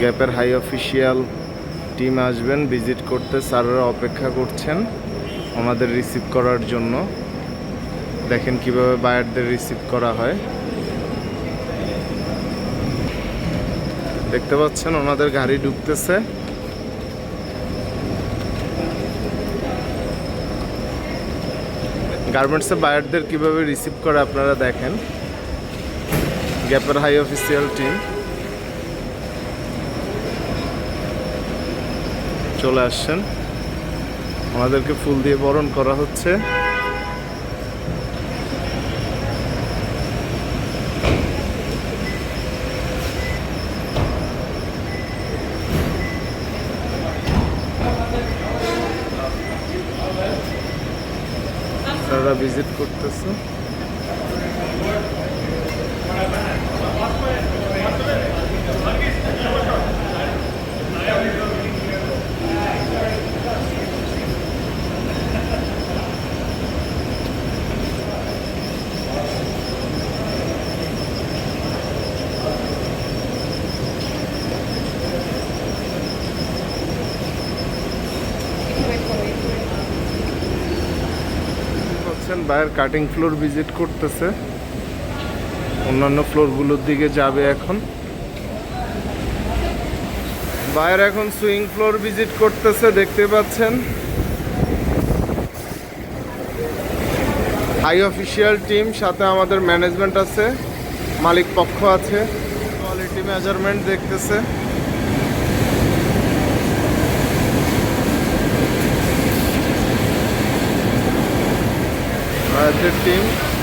গ্যাপের high official team আসবেন, visit করতে স্যাররা অপেক্ষা করছেন ওনাদের রিসিভ করার জন্য। দেখেন কীভাবে বায়ারদের রিসিভ করা হয়। দেখতে পাচ্ছেন ওনাদের গাড়ি ঢুকতেছে। গার্মেন্টসে বায়ারদের কীভাবে রিসিভ করে আপনারা দেখেন। গ্যাপের হাই অফিসিয়াল টিম। চলে আসছেন। আমাদেরকে ফুল দিয়ে বরণ করা হচ্ছে। ভিজিট করতেছে। হচ্ছেন বাইরের কাটিং ফ্লোর ভিজিট করতেছে। অন্যান্য ফ্লোরগুলোর দিকে যাবে এখন। বাইরে এখন সুইং ফ্লোর ভিজিট করতেছে, দেখতে পাচ্ছেন। হাই অফিসিয়াল টিম সাথে আমাদের ম্যানেজমেন্ট আছে, মালিক পক্ষ আছে। কোয়ালিটি মেজারমেন্ট দেখতেছে। টিম